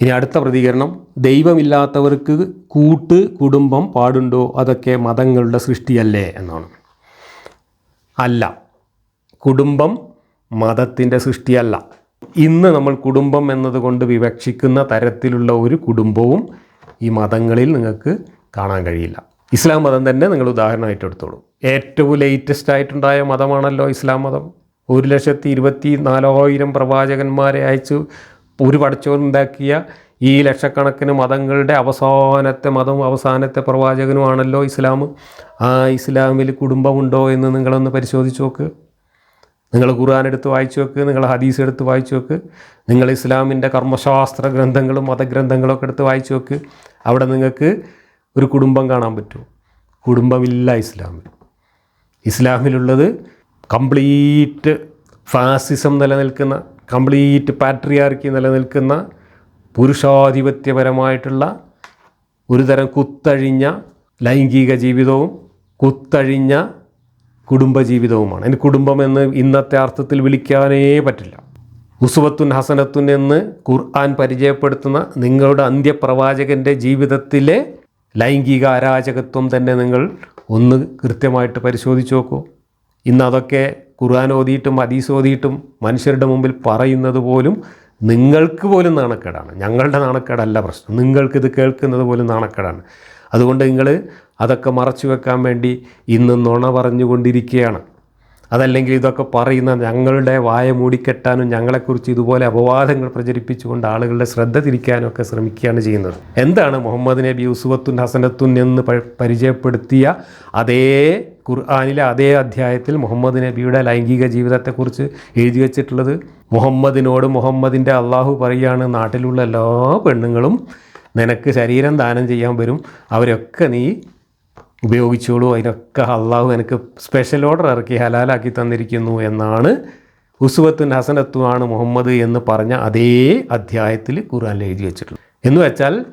ഇനി അടുത്ത പ്രതികരണം ദൈവമില്ലാത്തവർക്ക് കൂട്ട് കുടുംബം പാടുണ്ടോ? അതൊക്കെ മതങ്ങളുടെ സൃഷ്ടിയല്ലേ എന്നാണ്. അല്ല കുടുംബം മതത്തിന്റെ സൃഷ്ടിയല്ല. ഇന്ന് നമ്മൾ കുടുംബം എന്നതുകൊണ്ട് വിവക്ഷിക്കുന്ന തരത്തിലുള്ള ഒരു കുടുംബവും ഈ മതങ്ങളിൽ നിങ്ങൾക്ക് കാണാൻ കഴിയില്ല. ഇസ്ലാം മതം തന്നെ നിങ്ങൾ ഉദാഹരണമായിട്ട് എടുത്തോളൂ. ഏറ്റവും ലേറ്റസ്റ്റ് ആയിട്ടുണ്ടായ മതമാണല്ലോ ഇസ്ലാം മതം. ഒരു ലക്ഷത്തി ഇരുപത്തി നാലായിരം പ്രവാചകന്മാരെ അയച്ചു. ഒരു പഠിച്ചവരുണ്ടാക്കിയ ഈ ലക്ഷക്കണക്കിന് മതങ്ങളുടെ അവസാനത്തെ മതവും അവസാനത്തെ പ്രവാചകനുമാണല്ലോ ഇസ്ലാം. ആ ഇസ്ലാമിൽ കുടുംബമുണ്ടോ എന്ന് നിങ്ങളൊന്ന് പരിശോധിച്ച് നോക്ക്. നിങ്ങൾ ഖുർആൻ എടുത്ത് വായിച്ചു വെക്ക് നിങ്ങൾ ഹദീസ് എടുത്ത് വായിച്ചു വെക്ക് നിങ്ങൾ ഇസ്ലാമിന്റെ കർമ്മശാസ്ത്ര ഗ്രന്ഥങ്ങളും മതഗ്രന്ഥങ്ങളൊക്കെ എടുത്ത് വായിച്ചു വെക്ക് അവിടെ നിങ്ങൾക്ക് ഒരു കുടുംബം കാണാൻ പറ്റും. കുടുംബമില്ല ഇസ്ലാമിൽ. ഇസ്ലാമിലുള്ളത് കംപ്ലീറ്റ് ഫാസിസം നിലനിൽക്കുന്ന കംപ്ലീറ്റ് പാട്രിയാർക്കി നിലനിൽക്കുന്ന പുരുഷാധിപത്യപരമായിട്ടുള്ള ഒരു തരം കുത്തഴിഞ്ഞ ലൈംഗിക ജീവിതവും കുത്തഴിഞ്ഞ കുടുംബജീവിതവുമാണ്. അതിന് കുടുംബം എന്ന് ഇന്നത്തെ അർത്ഥത്തിൽ വിളിക്കാനേ പറ്റില്ല. ഉസുവത്തുൻ ഹസനത്തുൻ എന്ന് ഖുർആൻ പരിചയപ്പെടുത്തുന്ന നിങ്ങളുടെ അന്ത്യപ്രവാചകന്റെ ജീവിതത്തിലെ ലൈംഗിക അരാജകത്വം തന്നെ നിങ്ങൾ ഒന്ന് കൃത്യമായിട്ട് പരിശോധിച്ച് നോക്കൂ. ഇന്ന് അതൊക്കെ ഖുർആൻ ഓതിയിട്ടും ഹദീസ് ഓതിയിട്ടും മനുഷ്യരുടെ മുമ്പിൽ പറയുന്നത് പോലും നിങ്ങൾക്ക് പോലും നാണക്കേടാണ്. ഞങ്ങളുടെ നാണക്കേടല്ല പ്രശ്നം. നിങ്ങൾക്കിത് കേൾക്കുന്നത് പോലും നാണക്കേടാണ്. അതുകൊണ്ട് നിങ്ങൾ അതൊക്കെ മറച്ചു വെക്കാൻ വേണ്ടി ഇന്ന് നുണ പറഞ്ഞുകൊണ്ടിരിക്കുകയാണ്. അതല്ലെങ്കിൽ ഇതൊക്കെ പറയുന്ന ഞങ്ങളുടെ വായ മൂടിക്കെട്ടാനും ഞങ്ങളെക്കുറിച്ച് ഇതുപോലെ അപവാദങ്ങൾ പ്രചരിപ്പിച്ചുകൊണ്ട് ആളുകളുടെ ശ്രദ്ധ തിരിക്കാനും ഒക്കെ ശ്രമിക്കുകയാണ് ചെയ്യുന്നത്. എന്താണ് മുഹമ്മദ് നബി ഉസുവത്തുൻ ഹസനത്തുൻ എന്ന് പരിചയപ്പെടുത്തിയ അതേ ഖുർആാനിലെ അതേ അധ്യായത്തിൽ മുഹമ്മദ് നബിയുടെ ലൈംഗിക ജീവിതത്തെക്കുറിച്ച് എഴുതി വച്ചിട്ടുള്ളത്? മുഹമ്മദിനോട് മുഹമ്മദിന്റെ അള്ളാഹു പറയുകയാണ് നാട്ടിലുള്ള എല്ലാ പെണ്ണുങ്ങളും നിനക്ക് ശരീരം ദാനം ചെയ്യാൻ വരും. അവരൊക്കെ നീ ഉപയോഗിച്ചോളൂ. അതിനൊക്കെ അള്ളാഹു എനിക്ക് സ്പെഷ്യൽ ഓർഡർ ഇറക്കി ഹലാലാക്കി തന്നിരിക്കുന്നു എന്നാണ് ഉസുവത്തുൻ ഹസനത്തുമാണ് മുഹമ്മദ് എന്ന് പറഞ്ഞ അതേ അധ്യായത്തിൽ ഖുർആൻ എഴുതി വെച്ചിട്ടുള്ളത് എന്ന് വെച്ചാൽ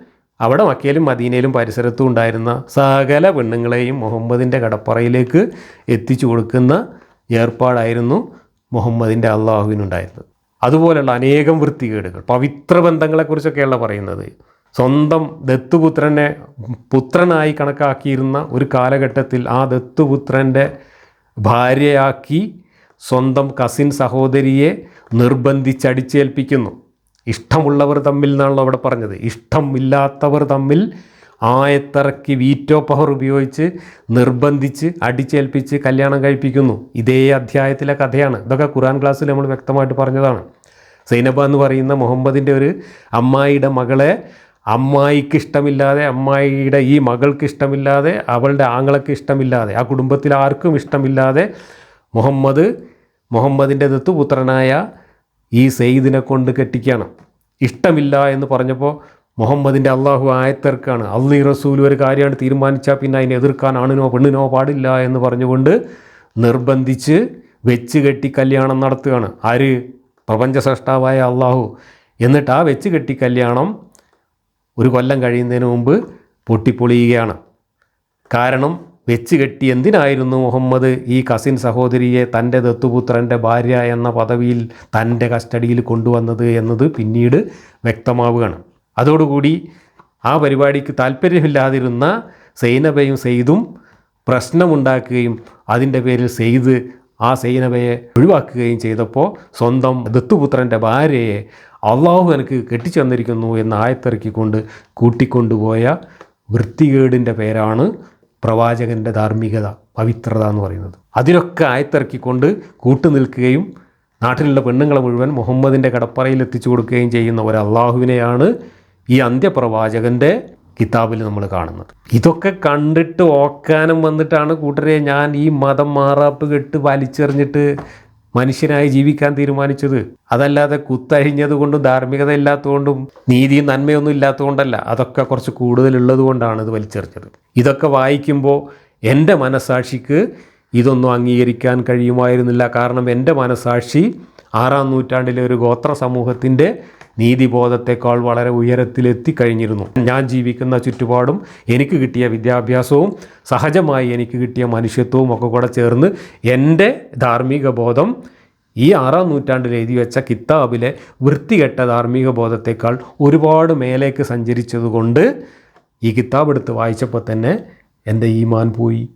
അവിടെ മക്കയിലും മദീനയിലും പരിസരത്തും ഉണ്ടായിരുന്ന സകല പെണ്ണുങ്ങളെയും മുഹമ്മദിന്റെ കടപ്പറയിലേക്ക് എത്തിച്ചു കൊടുക്കുന്ന ഏർപ്പാടായിരുന്നു മുഹമ്മദിന്റെ അള്ളാഹുവിനുണ്ടായിരുന്നത്. അതുപോലെയുള്ള അനേകം വൃത്തികേടുകൾ പവിത്ര ബന്ധങ്ങളെക്കുറിച്ചൊക്കെയുള്ള പറയുന്നത്. സ്വന്തം ദത്തുപുത്രനെ പുത്രനായി കണക്കാക്കിയിരുന്ന ഒരു കാലഘട്ടത്തിൽ ആ ദത്തുപുത്രന്റെ ഭാര്യയാക്കി സ്വന്തം കസിൻ സഹോദരിയെ നിർബന്ധിച്ചടിച്ചേൽപ്പിക്കുന്നു. ഇഷ്ടമുള്ളവർ തമ്മിൽ എന്നാണല്ലോ അവിടെ പറഞ്ഞത്. ഇഷ്ടമില്ലാത്തവർ തമ്മിൽ ആയത്തിറക്കി വീറ്റോ പവർ ഉപയോഗിച്ച് നിർബന്ധിച്ച് അടിച്ചേൽപ്പിച്ച് കല്യാണം കഴിപ്പിക്കുന്നു. ഇതേ അധ്യായത്തിലെ കഥയാണ്. ഇതൊക്കെ ഖുറാൻ ക്ലാസ്സിൽ നമ്മൾ വ്യക്തമായിട്ട് പറഞ്ഞതാണ്. സൈനബ എന്ന് പറയുന്ന മുഹമ്മദിന്റെ ഒരു അമ്മായിയുടെ മകളെ അമ്മായിക്ക് ഇഷ്ടമില്ലാതെ അമ്മായിയുടെ ഈ മകൾക്ക് ഇഷ്ടമില്ലാതെ അവളുടെ ആങ്ങളക്ക് ഇഷ്ടമില്ലാതെ ആ കുടുംബത്തിൽ ആർക്കും ഇഷ്ടമില്ലാതെ മുഹമ്മദ് മുഹമ്മദിന്റെ ദത്തുപുത്രനായ ഈ സെയ്ദിനെ കൊണ്ട് കെട്ടിക്കുകയാണ് ഇഷ്ടമില്ല എന്ന് പറഞ്ഞപ്പോൾ മുഹമ്മദിന്റെ അള്ളാഹു ആയത്തിറക്കാണ്. അള്ളി റസൂൽ ഒരു കാര്യമാണ് തീരുമാനിച്ചാൽ പിന്നെ അതിനെ എതിർക്കാൻ ആണിനോ പെണ്ണിനോ പാടില്ല എന്ന് പറഞ്ഞുകൊണ്ട് നിർബന്ധിച്ച് വെച്ച് കെട്ടി കല്യാണം നടത്തുകയാണ്. ആര്? പ്രപഞ്ച സൃഷ്ടാവായ അള്ളാഹു. എന്നിട്ട് ആ വെച്ച് കെട്ടി കല്യാണം ഒരു കൊല്ലം കഴിയുന്നതിന് മുമ്പ് പൊട്ടിപ്പൊളിയുകയാണ്. കാരണം വെച്ച് കെട്ടി എന്തിനായിരുന്നു മുഹമ്മദ് ഈ കസിൻ സഹോദരിയെ തന്റെ ദത്തുപുത്രന്റെ ഭാര്യ എന്ന പദവിയിൽ തന്റെ കസ്റ്റഡിയിൽ കൊണ്ടുവന്നത് എന്നത് പിന്നീട് വ്യക്തമാവുകയാണ്. അതോടുകൂടി ആ പരിപാടിക്ക് താല്പര്യമില്ലാതിരുന്ന സൈനബയും സെയ്തും പ്രശ്നമുണ്ടാക്കുകയും അതിന്റെ പേരിൽ സെയ്ത് ആ സൈനബയെ ഒഴിവാക്കുകയും ചെയ്തപ്പോൾ സ്വന്തം ദത്തുപുത്രന്റെ ഭാര്യയെ അള്ളാഹു എനിക്ക് കെട്ടിച്ചു തന്നിരിക്കുന്നു എന്ന് ആയത്തിറക്കിക്കൊണ്ട് കൂട്ടിക്കൊണ്ടുപോയ വൃത്തികേടിന്റെ പേരാണ് പ്രവാചകന്റെ ധാർമ്മികത പവിത്രത എന്ന് പറയുന്നത്. അതിനൊക്കെ ആയത്തിറക്കിക്കൊണ്ട് കൂട്ടുനിൽക്കുകയും നാട്ടിലുള്ള പെണ്ണുങ്ങളെ മുഴുവൻ മുഹമ്മദിന്റെ കടപ്പറയിൽ എത്തിച്ചു കൊടുക്കുകയും ചെയ്യുന്ന ഒരു അള്ളാഹുവിനെയാണ് ഈ അന്ത്യപ്രവാചകന്റെ കിതാബിൽ നമ്മൾ കാണുന്നത്. ഇതൊക്കെ കണ്ടിട്ട് ഓക്കാനം വന്നിട്ടാണ് കൂട്ടരെ ഞാൻ ഈ മതം മാറാപ്പ് കെട്ട് വലിച്ചെറിഞ്ഞിട്ട് മനുഷ്യനായി ജീവിക്കാൻ തീരുമാനിച്ചത്. അതല്ലാതെ കുത്തഴിഞ്ഞതുകൊണ്ടും ധാർമ്മികത ഇല്ലാത്തതുകൊണ്ടും നീതിയും നന്മയൊന്നും ഇല്ലാത്തതുകൊണ്ടല്ല അതൊക്കെ കുറച്ച് കൂടുതലുള്ളത് കൊണ്ടാണ് ഇത് വലിച്ചെറിഞ്ഞത്. ഇതൊക്കെ വായിക്കുമ്പോൾ എന്റെ മനസാക്ഷിക്ക് ഇതൊന്നും അംഗീകരിക്കാൻ കഴിയുമായിരുന്നില്ല. കാരണം എന്റെ മനസാക്ഷി ആറാം നൂറ്റാണ്ടിലെ ഒരു ഗോത്ര സമൂഹത്തിന്റെ നീതിബോധത്തെക്കാൾ വളരെ ഉയരത്തിലെത്തിക്കഴിഞ്ഞിരുന്നു. ഞാൻ ജീവിക്കുന്ന ചുറ്റുപാടും എനിക്ക് കിട്ടിയ വിദ്യാഭ്യാസവും സഹജമായി എനിക്ക് കിട്ടിയ മനുഷ്യത്വവും ഒക്കെ കൂടെ ചേർന്ന് എന്റെ ധാർമ്മിക ബോധം ഈ ആറാം നൂറ്റാണ്ടിൽ എഴുതി വെച്ച കിതാബിലെ വൃത്തികെട്ട ധാർമ്മിക ബോധത്തെക്കാൾ ഒരുപാട് മേലേക്ക് സഞ്ചരിച്ചതുകൊണ്ട് ഈ കിതാബ് എടുത്ത് വായിച്ചപ്പോൾ തന്നെ എന്റെ ഈമാൻ പോയി.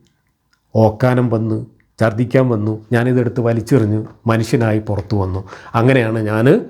ഓക്കാനം വന്നു ഛർദ്ദിക്കാൻ വന്നു. ഞാനിതെടുത്ത് വലിച്ചെറിഞ്ഞ് മനുഷ്യനായി പുറത്തു വന്നു. അങ്ങനെയാണ് ഞാൻ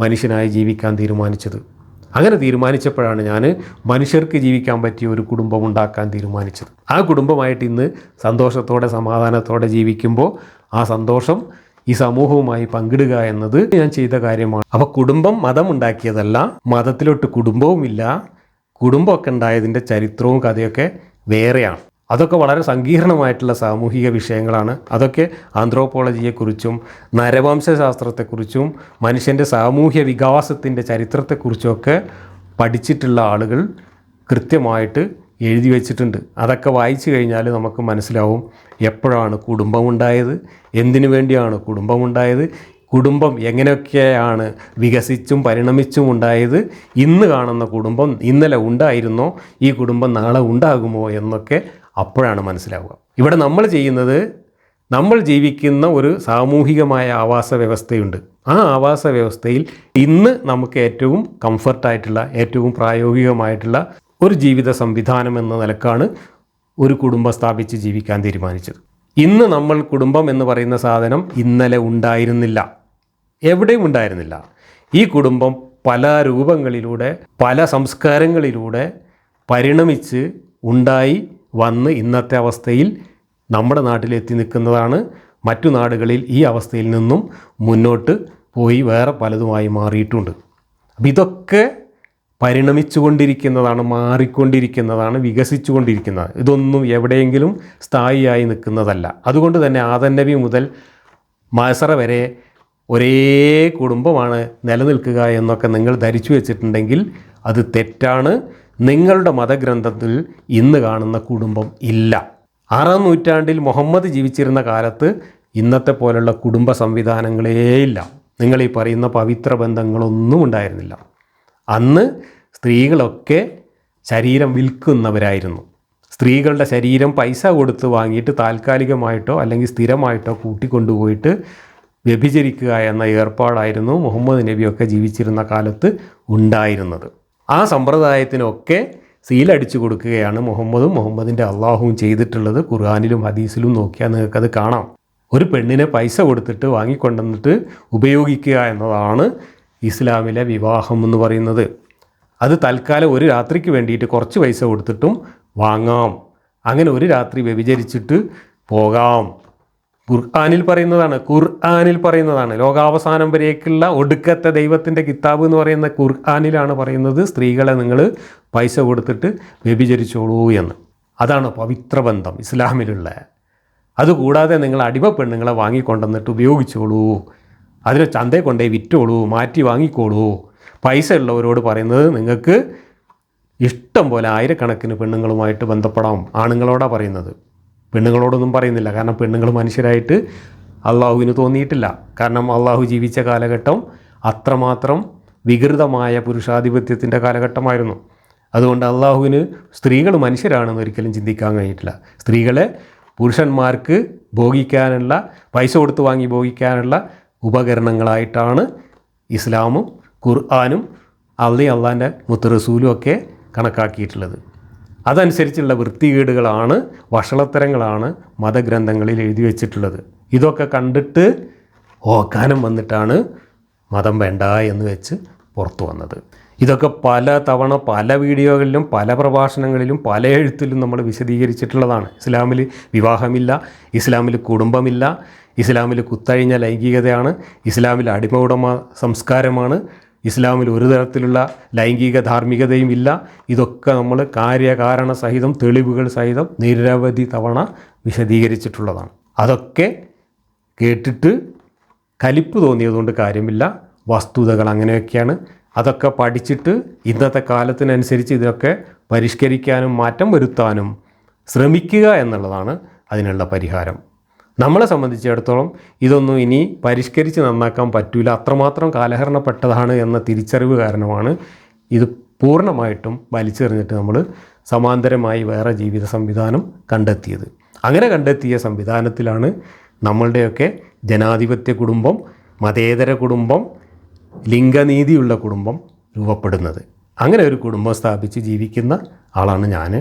മനുഷ്യനായി ജീവിക്കാൻ തീരുമാനിച്ചത്. അങ്ങനെ തീരുമാനിച്ചപ്പോഴാണ് ഞാൻ മനുഷ്യർക്ക് ജീവിക്കാൻ പറ്റിയ ഒരു കുടുംബം ഉണ്ടാക്കാൻ തീരുമാനിച്ചത്. ആ കുടുംബമായിട്ട് ഇന്ന് സന്തോഷത്തോടെ സമാധാനത്തോടെ ജീവിക്കുമ്പോൾ ആ സന്തോഷം ഈ സമൂഹവുമായി പങ്കിടുക എന്നത് ഞാൻ ചെയ്ത കാര്യമാണ്. അപ്പോൾ കുടുംബം മതം ഉണ്ടാക്കിയതല്ല മതത്തിലോട്ട് കുടുംബവുമില്ല. കുടുംബമൊക്കെ ഉണ്ടായതിന്റെ ചരിത്രവും കഥയൊക്കെ വേറെയാണ്. അതൊക്കെ വളരെ സങ്കീർണമായിട്ടുള്ള സാമൂഹിക വിഷയങ്ങളാണ്. അതൊക്കെ ആന്ത്രോപോളജിയെക്കുറിച്ചും നരവംശശാസ്ത്രത്തെക്കുറിച്ചും മനുഷ്യന്റെ സാമൂഹ്യ വികാസത്തിന്റെ ചരിത്രത്തെക്കുറിച്ചുമൊക്കെ പഠിച്ചിട്ടുള്ള ആളുകൾ കൃത്യമായിട്ട് എഴുതി വെച്ചിട്ടുണ്ട്. അതൊക്കെ വായിച്ചു കഴിഞ്ഞാൽ നമുക്ക് മനസ്സിലാവും എപ്പോഴാണ് കുടുംബമുണ്ടായത് എന്തിനു വേണ്ടിയാണ് കുടുംബമുണ്ടായത് കുടുംബം എങ്ങനെയൊക്കെയാണ് വികസിച്ചും പരിണമിച്ചും ഉണ്ടായത് ഇന്ന് കാണുന്ന കുടുംബം ഇന്നലെ ഉണ്ടായിരുന്നോ ഈ കുടുംബം നാളെ ഉണ്ടാകുമോ എന്നൊക്കെ അപ്പോഴാണ് മനസ്സിലാവുക. ഇവിടെ നമ്മൾ ചെയ്യുന്നത് നമ്മൾ ജീവിക്കുന്ന ഒരു സാമൂഹികമായ ആവാസ വ്യവസ്ഥയുണ്ട്. ആ ആവാസ വ്യവസ്ഥയിൽ ഇന്ന് നമുക്ക് ഏറ്റവും കംഫർട്ടായിട്ടുള്ള ഏറ്റവും പ്രായോഗികമായിട്ടുള്ള ഒരു ജീവിത സംവിധാനം എന്ന നിലക്കാണ് ഒരു കുടുംബം സ്ഥാപിച്ച് ജീവിക്കാൻ തീരുമാനിച്ചത്. ഇന്ന് നമ്മൾ കുടുംബം എന്ന് പറയുന്ന സാധനം ഇന്നലെ ഉണ്ടായിരുന്നില്ല. എവിടെയും ഉണ്ടായിരുന്നില്ല. ഈ കുടുംബം പല രൂപങ്ങളിലൂടെ പല സംസ്കാരങ്ങളിലൂടെ പരിണമിച്ച് ഉണ്ടായി വന്ന് ഇന്നത്തെ അവസ്ഥയിൽ നമ്മുടെ നാട്ടിലെത്തി നിൽക്കുന്നതാണ്. മറ്റു നാടുകളിൽ ഈ അവസ്ഥയിൽ നിന്നും മുന്നോട്ട് പോയി വേറെ പലതുമായി മാറിയിട്ടുണ്ട്. അപ്പം ഇതൊക്കെ പരിണമിച്ചുകൊണ്ടിരിക്കുന്നതാണ് മാറിക്കൊണ്ടിരിക്കുന്നതാണ് വികസിച്ചുകൊണ്ടിരിക്കുന്നത് ഇതൊന്നും എവിടെയെങ്കിലും സ്ഥായിയായി നിൽക്കുന്നതല്ല. അതുകൊണ്ട് തന്നെ ആദൻ നബി മുതൽ മസറ വരെ ഒരേ കുടുംബമാണ് നിലനിൽക്കുക എന്നൊക്കെ നിങ്ങൾ ധരിച്ചു വെച്ചിട്ടുണ്ടെങ്കിൽ അത് തെറ്റാണ്. നിങ്ങളുടെ മതഗ്രന്ഥത്തിൽ ഇന്ന് കാണുന്ന കുടുംബം ഇല്ല. ആറാം നൂറ്റാണ്ടിൽ മുഹമ്മദ് ജീവിച്ചിരുന്ന കാലത്ത് ഇന്നത്തെ പോലുള്ള കുടുംബ സംവിധാനങ്ങളേ ഇല്ല. നിങ്ങൾ ഈ പറയുന്ന പവിത്ര ബന്ധങ്ങളൊന്നും ഉണ്ടായിരുന്നില്ല. അന്ന് സ്ത്രീകളൊക്കെ ശരീരം വിൽക്കുന്നവരായിരുന്നു. സ്ത്രീകളുടെ ശരീരം പൈസ കൊടുത്ത് വാങ്ങിയിട്ട് താൽക്കാലികമായിട്ടോ അല്ലെങ്കിൽ സ്ഥിരമായിട്ടോ കൂട്ടിക്കൊണ്ടുപോയിട്ട് വ്യഭിചരിക്കുക എന്ന ഏർപ്പാടായിരുന്നു മുഹമ്മദ് നബിയൊക്കെ ജീവിച്ചിരുന്ന കാലത്ത് ഉണ്ടായിരുന്നത്. ആ സമ്പ്രദായത്തിനൊക്കെ സീലടിച്ചു കൊടുക്കുകയാണ് മുഹമ്മദും മുഹമ്മദിന്റെ അള്ളാഹുവും ചെയ്തിട്ടുള്ളത് ഖുർആാനിലും ഹദീസിലും നോക്കിയാൽ നിങ്ങൾക്കത് കാണാം. ഒരു പെണ്ണിനെ പൈസ കൊടുത്തിട്ട് വാങ്ങിക്കൊണ്ടുവന്നിട്ട് ഉപയോഗിക്കുക എന്നതാണ് ഇസ്ലാമിലെ വിവാഹം എന്ന് പറയുന്നത്. അത് തൽക്കാലം ഒരു രാത്രിക്ക് വേണ്ടിയിട്ട് കുറച്ച് പൈസ കൊടുത്തിട്ടും വാങ്ങാം. അങ്ങനെ ഒരു രാത്രി വ്യഭിചരിച്ചിട്ട് പോകാം. ഖുർആാനിൽ പറയുന്നതാണ് ഖുർആാനിൽ പറയുന്നതാണ്. ലോകാവസാനം വരേക്കുള്ള ഒടുക്കത്തെ ദൈവത്തിന്റെ കിതാബ് എന്ന് പറയുന്ന ഖുർആാനിലാണ് പറയുന്നത് സ്ത്രീകളെ നിങ്ങൾ പൈസ കൊടുത്തിട്ട് വ്യഭിചരിച്ചോളൂ എന്ന്. അതാണ് പവിത്രബന്ധം ഇസ്ലാമിലുള്ള. അതുകൂടാതെ നിങ്ങൾ അടിമ പെണ്ണുങ്ങളെ വാങ്ങിക്കൊണ്ടുവന്നിട്ട് ഉപയോഗിച്ചോളൂ. അതിനെ ചന്തയിൽ കൊണ്ടേ വിറ്റോളൂ മാറ്റി വാങ്ങിക്കോളൂ. പൈസ ഉള്ളവരോട് പറയുന്നത് നിങ്ങൾക്ക് ഇഷ്ടം പോലെ ആയിരക്കണക്കിന് പെണ്ണുങ്ങളുമായിട്ട് ബന്ധപ്പെടാം ആണുങ്ങളോടാണ് പറയുന്നത്. പെണ്ണുങ്ങളോടൊന്നും പറയുന്നില്ല. കാരണം പെണ്ണുങ്ങൾ മനുഷ്യരായിട്ട് അള്ളാഹുവിന് തോന്നിയിട്ടില്ല. കാരണം അള്ളാഹു ജീവിച്ച കാലഘട്ടം അത്രമാത്രം വികൃതമായ പുരുഷാധിപത്യത്തിന്റെ കാലഘട്ടമായിരുന്നു. അതുകൊണ്ട് അള്ളാഹുവിന് സ്ത്രീകൾ മനുഷ്യരാണെന്ന് ഒരിക്കലും ചിന്തിക്കാൻ കഴിഞ്ഞിട്ടില്ല. സ്ത്രീകളെ പുരുഷന്മാർക്ക് ഭോഗിക്കാനുള്ള പൈസ കൊടുത്ത് വാങ്ങി ഭോഗിക്കാനുള്ള ഉപകരണങ്ങളായിട്ടാണ് ഇസ്ലാമും ഖുർആാനും അള്ളി അള്ളാന്റെ മുത്തറസൂലും ഒക്കെ കണക്കാക്കിയിട്ടുള്ളത്. അതനുസരിച്ചുള്ള വൃത്തികേടുകളാണ് വഷളത്തരങ്ങളാണ് മതഗ്രന്ഥങ്ങളിൽ എഴുതി വെച്ചിട്ടുള്ളത്. ഇതൊക്കെ കണ്ടിട്ട് ഓക്കാനം വന്നിട്ടാണ് മതം വേണ്ട എന്ന് വെച്ച് പുറത്തു വന്നത്. ഇതൊക്കെ പല തവണ പല വീഡിയോകളിലും പല പ്രഭാഷണങ്ങളിലും പല എഴുത്തിലും നമ്മൾ വിശദീകരിച്ചിട്ടുള്ളതാണ്. ഇസ്ലാമിൽ വിവാഹമില്ല ഇസ്ലാമിൽ കുടുംബമില്ല ഇസ്ലാമിൽ കുത്തഴിഞ്ഞ ലൈംഗികതയാണ് ഇസ്ലാമിൽ അടിമ ഉടമ സംസ്കാരമാണ് ഇസ്ലാമിൽ ഒരു തരത്തിലുള്ള ലൈംഗിക ധാർമ്മികതയും ഇല്ല. ഇതൊക്കെ നമ്മൾ കാര്യകാരണ സഹിതം തെളിവുകൾ സഹിതം നിരവധി തവണ വിശദീകരിച്ചിട്ടുള്ളതാണ്. അതൊക്കെ കേട്ടിട്ട് കലിപ്പ് തോന്നിയതുകൊണ്ട് കാര്യമില്ല. വസ്തുതകൾ അങ്ങനെയൊക്കെയാണ്. അതൊക്കെ പഠിച്ചിട്ട് ഇന്നത്തെ കാലത്തിനനുസരിച്ച് ഇതൊക്കെ പരിഷ്കരിക്കാനും മാറ്റം വരുത്താനും ശ്രമിക്കുക എന്നുള്ളതാണ് അതിനുള്ള പരിഹാരം. നമ്മളെ സംബന്ധിച്ചിടത്തോളം ഇതൊന്നും ഇനി പരിഷ്കരിച്ച് നന്നാക്കാൻ പറ്റൂല. അത്രമാത്രം കാലഹരണപ്പെട്ടതാണ് എന്ന തിരിച്ചറിവ് കാരണമാണ് ഇത് പൂർണമായിട്ടും വലിച്ചെറിഞ്ഞിട്ട് നമ്മൾ സമാന്തരമായി വേറെ ജീവിത സംവിധാനം കണ്ടെത്തിയത്. അങ്ങനെ കണ്ടെത്തിയ സംവിധാനത്തിലാണ് നമ്മളുടെയൊക്കെ ജനാധിപത്യ കുടുംബം മതേതര കുടുംബം ലിംഗനീതിയുള്ള കുടുംബം രൂപപ്പെടുന്നത്. അങ്ങനെ ഒരു കുടുംബം സ്ഥാപിച്ച് ജീവിക്കുന്ന ആളാണ് ഞാൻ.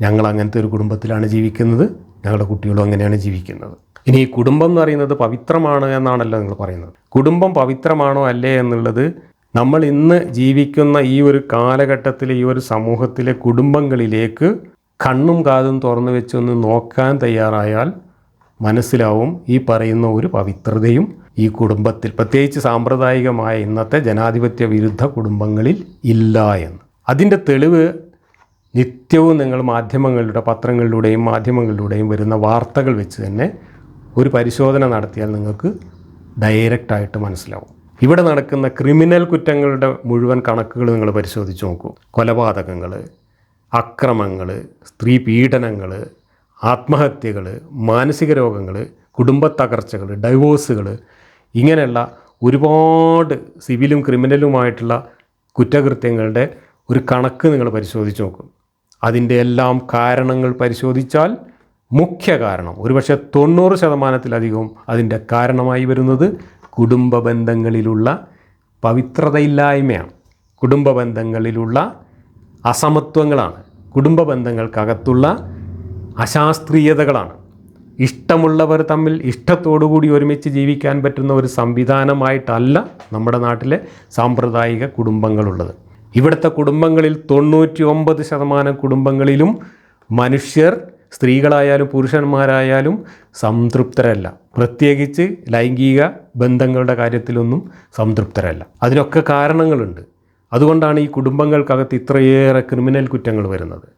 ഞങ്ങൾ അങ്ങനത്തെ ഒരു കുടുംബത്തിലാണ് ജീവിക്കുന്നത്. ഞങ്ങളുടെ കുട്ടികളും അങ്ങനെയാണ് ജീവിക്കുന്നത്. ഇനി ഈ കുടുംബം എന്ന് പറയുന്നത് പവിത്രമാണ് എന്നാണല്ലോ നിങ്ങൾ പറയുന്നത്. കുടുംബം പവിത്രമാണോ അല്ലേ എന്നുള്ളത് നമ്മൾ ഇന്ന് ജീവിക്കുന്ന ഈ ഒരു കാലഘട്ടത്തിലെ ഈ ഒരു സമൂഹത്തിലെ കുടുംബങ്ങളിലേക്ക് കണ്ണും കാതും തുറന്നു വെച്ചൊന്ന് നോക്കാൻ തയ്യാറായാൽ മനസ്സിലാവും ഈ പറയുന്ന ഒരു പവിത്രതയും ഈ കുടുംബത്തിൽ. പ്രത്യേകിച്ച് സാമ്പ്രദായികമായ ഇന്നത്തെ ജനാധിപത്യ വിരുദ്ധ കുടുംബങ്ങളിൽ ഇല്ല എന്ന്. അതിന്റെ തെളിവ് നിത്യവും നിങ്ങൾ മാധ്യമങ്ങളിലൂടെ പത്രങ്ങളിലൂടെയും മാധ്യമങ്ങളിലൂടെയും വരുന്ന വാർത്തകൾ വെച്ച് തന്നെ ഒരു പരിശോധന നടത്തിയാൽ നിങ്ങൾക്ക് ഡയറക്റ്റായിട്ട് മനസ്സിലാവും. ഇവിടെ നടക്കുന്ന ക്രിമിനൽ കുറ്റങ്ങളുടെ മുഴുവൻ കണക്കുകൾ നിങ്ങൾ പരിശോധിച്ച് നോക്കൂ. കൊലപാതകങ്ങൾ അക്രമങ്ങൾ സ്ത്രീ പീഡനങ്ങൾ ആത്മഹത്യകൾ മാനസിക രോഗങ്ങൾ കുടുംബ തകർച്ചകൾ ഡൈവോഴ്സുകൾ ഇങ്ങനെയുള്ള ഒരുപാട് സിവിലും ക്രിമിനലുമായിട്ടുള്ള കുറ്റകൃത്യങ്ങളുടെ ഒരു കണക്ക് നിങ്ങൾ പരിശോധിച്ച് നോക്കും. അതിന്റെ എല്ലാം കാരണങ്ങൾ പരിശോധിച്ചാൽ മുഖ്യ കാരണം ഒരുപക്ഷെ തൊണ്ണൂറ് ശതമാനത്തിലധികവും അതിന്റെ കാരണമായി വരുന്നത് കുടുംബ ബന്ധങ്ങളിലുള്ള പവിത്രതയില്ലായ്മയാണ്. കുടുംബ ബന്ധങ്ങളിലുള്ള അസമത്വങ്ങളാണ്. കുടുംബ ബന്ധങ്ങൾക്കകത്തുള്ള അശാസ്ത്രീയതകളാണ്. ഇഷ്ടമുള്ളവർ തമ്മിൽ ഇഷ്ടത്തോടുകൂടി ഒരുമിച്ച് ജീവിക്കാൻ പറ്റുന്ന ഒരു സംവിധാനമായിട്ടല്ല നമ്മുടെ നാട്ടിലെ സാമ്പ്രദായിക കുടുംബങ്ങളുള്ളത്. ഇവിടുത്തെ കുടുംബങ്ങളിൽ തൊണ്ണൂറ്റി ഒമ്പത് ശതമാനം കുടുംബങ്ങളിലും മനുഷ്യർ സ്ത്രീകളായാലും പുരുഷന്മാരായാലും സംതൃപ്തരല്ല. പ്രത്യേകിച്ച് ലൈംഗിക ബന്ധങ്ങളുടെ കാര്യത്തിലൊന്നും സംതൃപ്തരല്ല. അതിനൊക്കെ കാരണങ്ങളുണ്ട്. അതുകൊണ്ടാണ് ഈ കുടുംബങ്ങൾക്കകത്ത് ഇത്രയേറെ ക്രിമിനൽ കുറ്റങ്ങൾ വരുന്നത്.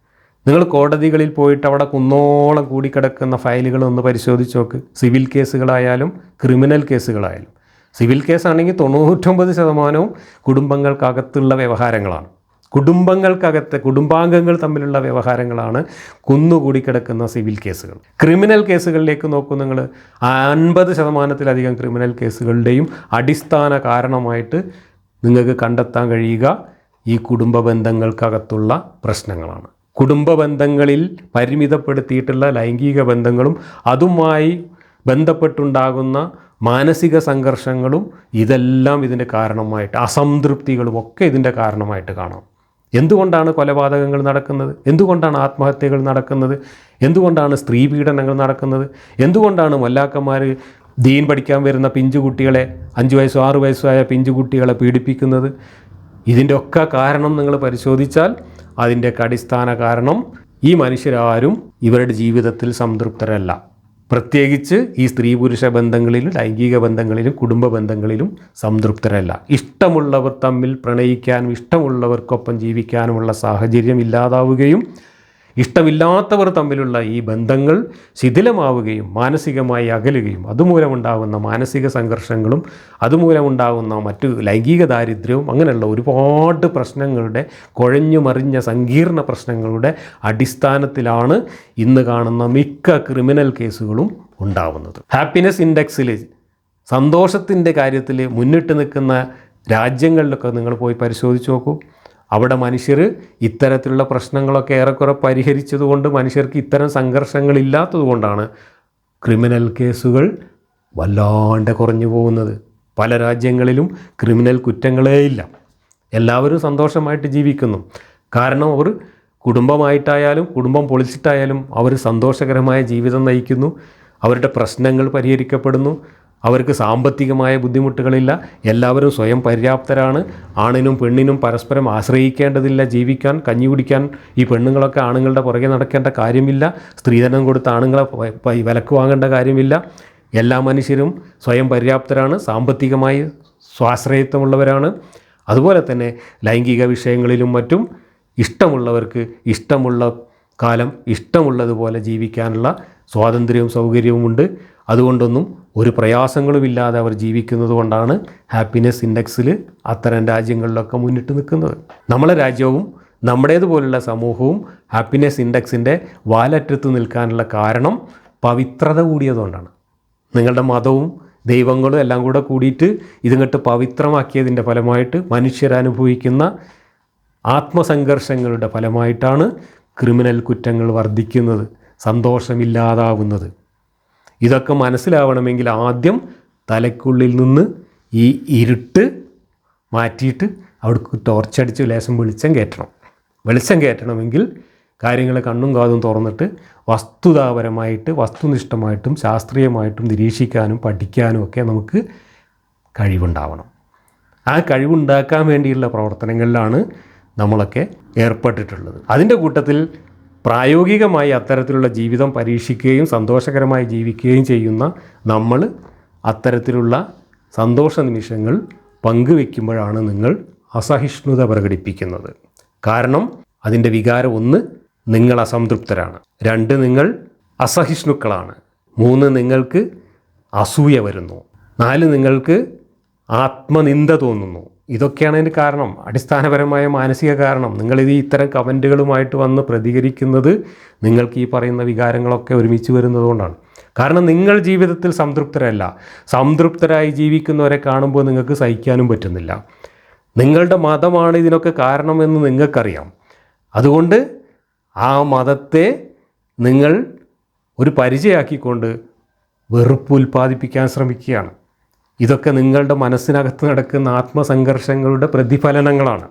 നിങ്ങൾ കോടതികളിൽ പോയിട്ട് അവിടെ കുന്നോളം കൂടിക്കിടക്കുന്ന ഫയലുകൾ ഒന്ന് പരിശോധിച്ച് നോക്ക്. സിവിൽ കേസുകളായാലും ക്രിമിനൽ കേസുകളായാലും. സിവിൽ കേസാണെങ്കിൽ തൊണ്ണൂറ്റൊമ്പത് ശതമാനവും കുടുംബങ്ങൾക്കകത്തുള്ള വ്യവഹാരങ്ങളാണ്. കുടുംബങ്ങൾക്കകത്ത് കുടുംബാംഗങ്ങൾ തമ്മിലുള്ള വ്യവഹാരങ്ങളാണ് കുന്നുകൂടി കിടക്കുന്ന സിവിൽ കേസുകൾ. ക്രിമിനൽ കേസുകളിലേക്ക് നോക്കും നിങ്ങൾ. അൻപത് ശതമാനത്തിലധികം ക്രിമിനൽ കേസുകളുടെയും അടിസ്ഥാന കാരണമായിട്ട് നിങ്ങൾക്ക് കണ്ടെത്താൻ കഴിയുക ഈ കുടുംബ ബന്ധങ്ങൾക്കകത്തുള്ള പ്രശ്നങ്ങളാണ്. കുടുംബ ബന്ധങ്ങളിൽ പരിമിതപ്പെടുത്തിയിട്ടുള്ള ലൈംഗിക ബന്ധങ്ങളും അതുമായി ബന്ധപ്പെട്ടുണ്ടാകുന്ന മാനസിക സംഘർഷങ്ങളും ഇതെല്ലാം ഇതിന്റെ കാരണമായിട്ട് അസംതൃപ്തികളും ഒക്കെ ഇതിന്റെ കാരണമായിട്ട് കാണാം. എന്തുകൊണ്ടാണ് കൊലപാതകങ്ങൾ നടക്കുന്നത്? എന്തുകൊണ്ടാണ് ആത്മഹത്യകൾ നടക്കുന്നത്? എന്തുകൊണ്ടാണ് സ്ത്രീ പീഡനങ്ങൾ നടക്കുന്നത്? എന്തുകൊണ്ടാണ് മല്ലാക്കന്മാർ ദീൻ പഠിക്കാൻ വരുന്ന പിഞ്ചു കുട്ടികളെ അഞ്ച് വയസ്സോ ആറ് വയസ്സോ ആയ പിഞ്ചു കുട്ടികളെ പീഡിപ്പിക്കുന്നത്? ഇതിന്റെ ഒക്കെ കാരണം നിങ്ങൾ പരിശോധിച്ചാൽ അതിന്റെയൊക്കെ അടിസ്ഥാന കാരണം ഈ മനുഷ്യരാരും ഇവരുടെ ജീവിതത്തിൽ സംതൃപ്തരല്ല. പ്രത്യേകിച്ച് ഈ സ്ത്രീ പുരുഷ ബന്ധങ്ങളിലും ലൈംഗിക ബന്ധങ്ങളിലും കുടുംബ ബന്ധങ്ങളിലും സംതൃപ്തരല്ല. ഇഷ്ടമുള്ളവർ തമ്മിൽ പ്രണയിക്കാനും ഇഷ്ടമുള്ളവർക്കൊപ്പം ജീവിക്കാനുമുള്ള സാഹചര്യം ഇല്ലാതാവുകയും ഇഷ്ടമില്ലാത്തവർ തമ്മിലുള്ള ഈ ബന്ധങ്ങൾ ശിഥിലമാവുകയും മാനസികമായി അകലുകയും അതുമൂലമുണ്ടാകുന്ന മാനസിക സംഘർഷങ്ങളും അതുമൂലമുണ്ടാകുന്ന മറ്റു ലൈംഗിക ദാരിദ്ര്യവും അങ്ങനെയുള്ള ഒരുപാട് പ്രശ്നങ്ങളുടെ കുഴഞ്ഞു മറിഞ്ഞ സങ്കീർണ പ്രശ്നങ്ങളുടെ അടിസ്ഥാനത്തിലാണ് ഇന്ന് കാണുന്ന മിക്ക ക്രിമിനൽ കേസുകളും ഉണ്ടാവുന്നത്. ഹാപ്പിനെസ് ഇൻഡെക്സിൽ സന്തോഷത്തിന്റെ കാര്യത്തിൽ മുന്നിട്ട് നിൽക്കുന്ന രാജ്യങ്ങളിലൊക്കെ നിങ്ങൾ പോയി പരിശോധിച്ച് നോക്കൂ. അവിടെ മനുഷ്യർ ഇത്തരത്തിലുള്ള പ്രശ്നങ്ങളൊക്കെ ഏറെക്കുറെ പരിഹരിച്ചതുകൊണ്ട് മനുഷ്യർക്ക് ഇത്തരം സംഘർഷങ്ങളില്ലാത്തത് കൊണ്ടാണ് ക്രിമിനൽ കേസുകൾ വല്ലാണ്ട് കുറഞ്ഞു പോകുന്നത്. പല രാജ്യങ്ങളിലും ക്രിമിനൽ കുറ്റങ്ങളേയില്ല എല്ലാവരും സന്തോഷമായിട്ട് ജീവിക്കുന്നു. കാരണം അവർ കുടുംബമായിട്ടായാലും കുടുംബം പൊളിച്ചിട്ടായാലും അവർ സന്തോഷകരമായ ജീവിതം നയിക്കുന്നു. അവരുടെ പ്രശ്നങ്ങൾ പരിഹരിക്കപ്പെടുന്നു. അവർക്ക് സാമ്പത്തികമായ ബുദ്ധിമുട്ടുകളില്ല. എല്ലാവരും സ്വയം പര്യാപ്തരാണ്. ആണിനും പെണ്ണിനും പരസ്പരം ആശ്രയിക്കേണ്ടതില്ല ജീവിക്കാൻ കഞ്ഞി കുടിക്കാൻ. ഈ പെണ്ണുങ്ങളൊക്കെ ആണുങ്ങളുടെ പുറകെ നടക്കേണ്ട കാര്യമില്ല. സ്ത്രീധനം കൊടുത്ത് ആണുങ്ങളെ വിലക്ക് വാങ്ങേണ്ട കാര്യമില്ല. എല്ലാ മനുഷ്യരും സ്വയം പര്യാപ്തരാണ്. സാമ്പത്തികമായി സ്വാശ്രയത്വമുള്ളവരാണ്. അതുപോലെ തന്നെ ലൈംഗിക വിഷയങ്ങളിലും മറ്റും ഇഷ്ടമുള്ളവർക്ക് ഇഷ്ടമുള്ള കാലം ഇഷ്ടമുള്ളതുപോലെ ജീവിക്കാനുള്ള സ്വാതന്ത്ര്യവും സൗകര്യവുമുണ്ട്. അതുകൊണ്ടൊന്നും ഒരു പ്രയാസങ്ങളുമില്ലാതെ അവർ ജീവിക്കുന്നത് കൊണ്ടാണ് ഹാപ്പിനെസ് ഇൻഡെക്സിൽ അത്തരം രാജ്യങ്ങളിലൊക്കെ മുന്നിട്ട് നിൽക്കുന്നത്. നമ്മളെ രാജ്യവും നമ്മുടേതുപോലുള്ള സമൂഹവും ഹാപ്പിനെസ് ഇൻഡെക്സിന്റെ വാലറ്റത്ത് നിൽക്കാനുള്ള കാരണം പവിത്രത കൂടിയതുകൊണ്ടാണ്. നിങ്ങളുടെ മതവും ദൈവങ്ങളും എല്ലാം കൂടെ കൂടിയിട്ട് ഇതിങ്ങോട്ട് പവിത്രമാക്കിയതിന്റെ ഫലമായിട്ട് മനുഷ്യരനുഭവിക്കുന്ന ആത്മസംഘർഷങ്ങളുടെ ഫലമായിട്ടാണ് ക്രിമിനൽ കുറ്റങ്ങൾ വർദ്ധിക്കുന്നത് സന്തോഷമില്ലാതാവുന്നത്. ഇതൊക്കെ മനസ്സിലാവണമെങ്കിൽ ആദ്യം തലയ്ക്കുള്ളിൽ നിന്ന് ഈ ഇരുട്ട് മാറ്റിയിട്ട് അവിടേക്ക് ടോർച്ചടിച്ച് ലേശം വെളിച്ചം കയറ്റണം. വെളിച്ചം കയറ്റണമെങ്കിൽ കാര്യങ്ങൾ കണ്ണും കാതും തുറന്നിട്ട് വസ്തുതാപരമായിട്ട് വസ്തുനിഷ്ഠമായിട്ടും ശാസ്ത്രീയമായിട്ടും നിരീക്ഷിക്കാനും പഠിക്കാനും ഒക്കെ നമുക്ക് കഴിവുണ്ടാവണം. ആ കഴിവുണ്ടാക്കാൻ വേണ്ടിയുള്ള പ്രവർത്തനങ്ങളിലാണ് നമ്മളൊക്കെ ഏർപ്പെട്ടിട്ടുള്ളത്. അതിന്റെ കൂട്ടത്തിൽ പ്രായോഗികമായി അത്തരത്തിലുള്ള ജീവിതം പരീക്ഷിക്കുകയും സന്തോഷകരമായി ജീവിക്കുകയും ചെയ്യുന്ന നമ്മൾ അത്തരത്തിലുള്ള സന്തോഷ നിമിഷങ്ങൾ പങ്കുവെക്കുമ്പോഴാണ് നിങ്ങൾ അസഹിഷ്ണുത പ്രകടിപ്പിക്കുന്നത്. കാരണം അതിന്റെ വികാരം ഒന്ന് നിങ്ങൾ അസംതൃപ്തരാണ്. രണ്ട് നിങ്ങൾ അസഹിഷ്ണുക്കളാണ്. മൂന്ന് നിങ്ങൾക്ക് അസൂയ വരുന്നു. നാല് നിങ്ങൾക്ക് ആത്മനിന്ദ തോന്നുന്നു. ഇതൊക്കെയാണ് അതിന്റെ കാരണം. അടിസ്ഥാനപരമായ മാനസിക കാരണം. നിങ്ങളിത് ഇത്തരം കമന്റുകളുമായിട്ട് വന്ന് പ്രതികരിക്കുന്നത് നിങ്ങൾക്ക് ഈ പറയുന്ന വികാരങ്ങളൊക്കെ ഒരുമിച്ച് വരുന്നതുകൊണ്ടാണ് കാരണം നിങ്ങൾ ജീവിതത്തിൽ സംതൃപ്തരല്ല. സംതൃപ്തരായി ജീവിക്കുന്നവരെ കാണുമ്പോൾ നിങ്ങൾക്ക് സഹിക്കാനും പറ്റുന്നില്ല. നിങ്ങളുടെ മതമാണ് ഇതിനൊക്കെ കാരണമെന്ന് നിങ്ങൾക്കറിയാം. അതുകൊണ്ട് ആ മതത്തെ നിങ്ങൾ ഒരു പരിചയമാക്കിക്കൊണ്ട് വെറുപ്പ് ഉൽപ്പാദിപ്പിക്കാൻ ശ്രമിക്കുകയാണ്. ഇതൊക്കെ നിങ്ങളുടെ മനസ്സിനകത്ത് നടക്കുന്ന ആത്മസംഘർഷങ്ങളുടെ പ്രതിഫലനങ്ങളാണ്.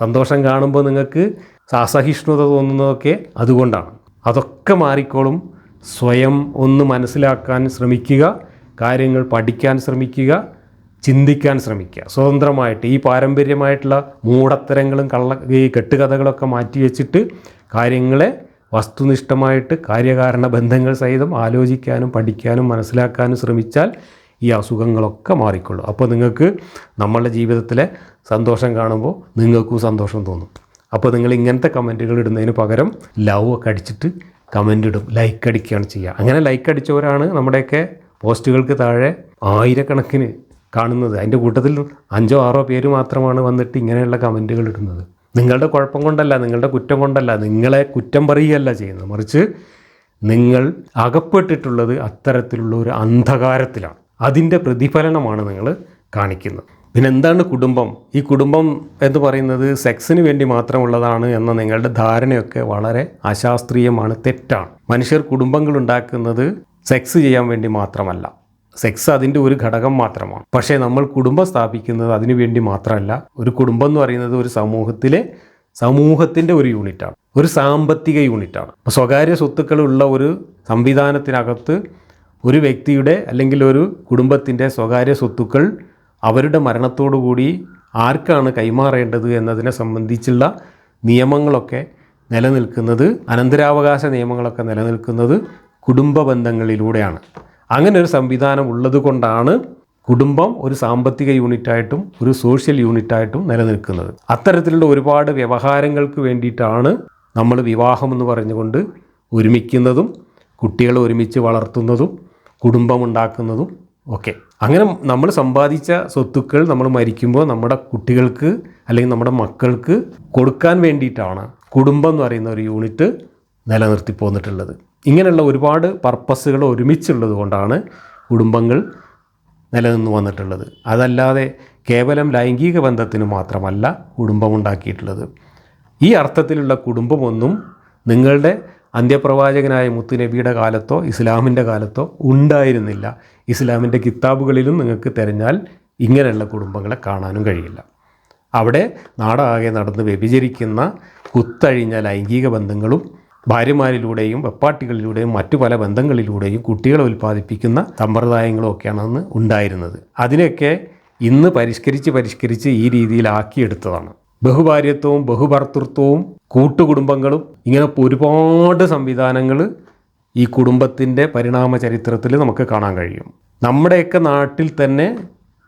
സന്തോഷം കാണുമ്പോൾ നിങ്ങൾക്ക് അസഹിഷ്ണുത തോന്നുന്നതൊക്കെ അതുകൊണ്ടാണ്. അതൊക്കെ മാറിക്കോളും. സ്വയം ഒന്ന് മനസ്സിലാക്കാൻ ശ്രമിക്കുക. കാര്യങ്ങൾ പഠിക്കാൻ ശ്രമിക്കുക. ചിന്തിക്കാൻ ശ്രമിക്കുക. സ്വതന്ത്രമായിട്ട് ഈ പാരമ്പര്യമായിട്ടുള്ള മൂടത്തരങ്ങളും കള്ള ഈ കെട്ടുകഥകളൊക്കെ മാറ്റി വെച്ചിട്ട് കാര്യങ്ങളെ വസ്തുനിഷ്ഠമായിട്ട് കാര്യകാരണ ബന്ധങ്ങൾ സഹിതം ആലോചിക്കാനും പഠിക്കാനും മനസ്സിലാക്കാനും ശ്രമിച്ചാൽ ഈ അസുഖങ്ങളൊക്കെ മാറിക്കൊള്ളും. അപ്പോൾ നിങ്ങൾക്ക് നമ്മളുടെ ജീവിതത്തിലെ സന്തോഷം കാണുമ്പോൾ നിങ്ങൾക്കും സന്തോഷം തോന്നും. അപ്പോൾ നിങ്ങൾ ഇങ്ങനത്തെ കമന്റുകൾ ഇടുന്നതിന് പകരം ലവ് ഒക്കെ അടിച്ചിട്ട് കമന്റ് ഇടും. ലൈക്ക് അടിക്കുകയാണ് ചെയ്യുക. അങ്ങനെ ലൈക്ക് അടിച്ചവരാണ് നമ്മുടെയൊക്കെ പോസ്റ്റുകൾക്ക് താഴെ ആയിരക്കണക്കിന് കാണുന്നത്. അതിന്റെ കൂട്ടത്തിൽ അഞ്ചോ ആറോ പേര് മാത്രമാണ് വന്നിട്ട് ഇങ്ങനെയുള്ള കമന്റുകൾ ഇടുന്നത്. നിങ്ങളുടെ കുഴപ്പം കൊണ്ടല്ല നിങ്ങളുടെ കുറ്റം കൊണ്ടല്ല നിങ്ങളെ കുറ്റം പറയുകയല്ല ചെയ്യുന്നത്. മറിച്ച് നിങ്ങൾ അകപ്പെട്ടിട്ടുള്ളത് അത്തരത്തിലുള്ള ഒരു അന്ധകാരത്തിലാണ്. അതിന്റെ പ്രതിഫലനമാണ് നിങ്ങൾ കാണിക്കുന്നത്. പിന്നെ എന്താണ് കുടുംബം? ഈ കുടുംബം എന്ന് പറയുന്നത് സെക്സിന് വേണ്ടി മാത്രമുള്ളതാണ് എന്ന നിങ്ങളുടെ ധാരണയൊക്കെ വളരെ അശാസ്ത്രീയമാണ് തെറ്റാണ്. മനുഷ്യർ കുടുംബങ്ങൾ ഉണ്ടാക്കുന്നത് സെക്സ് ചെയ്യാൻ വേണ്ടി മാത്രമല്ല. സെക്സ് അതിന്റെ ഒരു ഘടകം മാത്രമാണ്. പക്ഷേ നമ്മൾ കുടുംബം സ്ഥാപിക്കുന്നത് അതിനു വേണ്ടി മാത്രമല്ല. ഒരു കുടുംബം എന്ന് പറയുന്നത് ഒരു സമൂഹത്തിലെ സമൂഹത്തിന്റെ ഒരു യൂണിറ്റാണ്. ഒരു സാമ്പത്തിക യൂണിറ്റാണ്. സ്വകാര്യ സ്വത്തുക്കളുള്ള ഒരു സംവിധാനത്തിനകത്ത് ഒരു വ്യക്തിയുടെ അല്ലെങ്കിൽ ഒരു കുടുംബത്തിന്റെ സ്വകാര്യ സ്വത്തുക്കൾ അവരുടെ മരണത്തോടുകൂടി ആർക്കാണ് കൈമാറേണ്ടത് എന്നതിനെ സംബന്ധിച്ചുള്ള നിയമങ്ങളൊക്കെ നിലനിൽക്കുന്നത് അനന്തരാവകാശ നിയമങ്ങളൊക്കെ നിലനിൽക്കുന്നത് കുടുംബ ബന്ധങ്ങളിലൂടെയാണ്. അങ്ങനെ ഒരു സംവിധാനം ഉള്ളതുകൊണ്ടാണ് കുടുംബം ഒരു സാമ്പത്തിക യൂണിറ്റായിട്ടും ഒരു സോഷ്യൽ യൂണിറ്റായിട്ടും നിലനിൽക്കുന്നത്. അത്തരത്തിലുള്ള ഒരുപാട് വ്യവഹാരങ്ങൾക്ക് വേണ്ടിയിട്ടാണ് നമ്മൾ വിവാഹം എന്ന് പറഞ്ഞുകൊണ്ട് ഒരുമിക്കുന്നതും കുട്ടികളെ ഒരുമിച്ച് വളർത്തുന്നതും കുടുംബമുണ്ടാക്കുന്നതും ഒക്കെ. അങ്ങനെ നമ്മൾ സമ്പാദിച്ച സ്വത്തുക്കൾ നമ്മൾ മരിക്കുമ്പോൾ നമ്മുടെ കുട്ടികൾക്ക് അല്ലെങ്കിൽ നമ്മുടെ മക്കൾക്ക് കൊടുക്കാൻ വേണ്ടിയിട്ടാണ് കുടുംബം എന്ന് പറയുന്ന ഒരു യൂണിറ്റ് നിലനിർത്തി പോന്നിട്ടുള്ളത്. ഇങ്ങനെയുള്ള ഒരുപാട് പർപ്പസുകൾ ഒരുമിച്ചുള്ളത് കൊണ്ടാണ് കുടുംബങ്ങൾ നിലനിന്ന് വന്നിട്ടുള്ളത്. അതല്ലാതെ കേവലം ലൈംഗിക ബന്ധത്തിന് മാത്രമല്ല കുടുംബമുണ്ടാക്കിയിട്ടുള്ളത് ഈ അർത്ഥത്തിലുള്ള കുടുംബമൊന്നും നിങ്ങളുടെ അന്ത്യപ്രവാചകനായ മുത്തുനബിയുടെ കാലത്തോ ഇസ്ലാമിന്റെ കാലത്തോ ഉണ്ടായിരുന്നില്ല. ഇസ്ലാമിന്റെ കിതാബുകളിലും നിങ്ങൾക്ക് തിരഞ്ഞാൽ ഇങ്ങനെയുള്ള കുടുംബങ്ങളെ കാണാനും കഴിയില്ല. അവിടെ നാടാകെ നടന്ന് വ്യഭിചരിക്കുന്ന കുത്തഴിഞ്ഞ ലൈംഗിക ബന്ധങ്ങളും ഭാര്യമാരിലൂടെയും വെപ്പാട്ടികളിലൂടെയും മറ്റു പല ബന്ധങ്ങളിലൂടെയും കുട്ടികളെ ഉൽപ്പാദിപ്പിക്കുന്ന സമ്പ്രദായങ്ങളും ഒക്കെയാണ് അന്ന് ഉണ്ടായിരുന്നത്. അതിനെയൊക്കെ ഇന്ന് പരിഷ്കരിച്ച് പരിഷ്കരിച്ച് ഈ രീതിയിലാക്കിയെടുത്തതാണ്. ബഹുഭാര്യത്വവും ബഹുഭർത്തൃത്വവും കൂട്ടുകുടുംബങ്ങളും ഇങ്ങനെ ഒരുപാട് സംവിധാനങ്ങൾ ഈ കുടുംബത്തിന്റെ പരിണാമ ചരിത്രത്തിൽ നമുക്ക് കാണാൻ കഴിയും. നമ്മുടെയൊക്കെ നാട്ടിൽ തന്നെ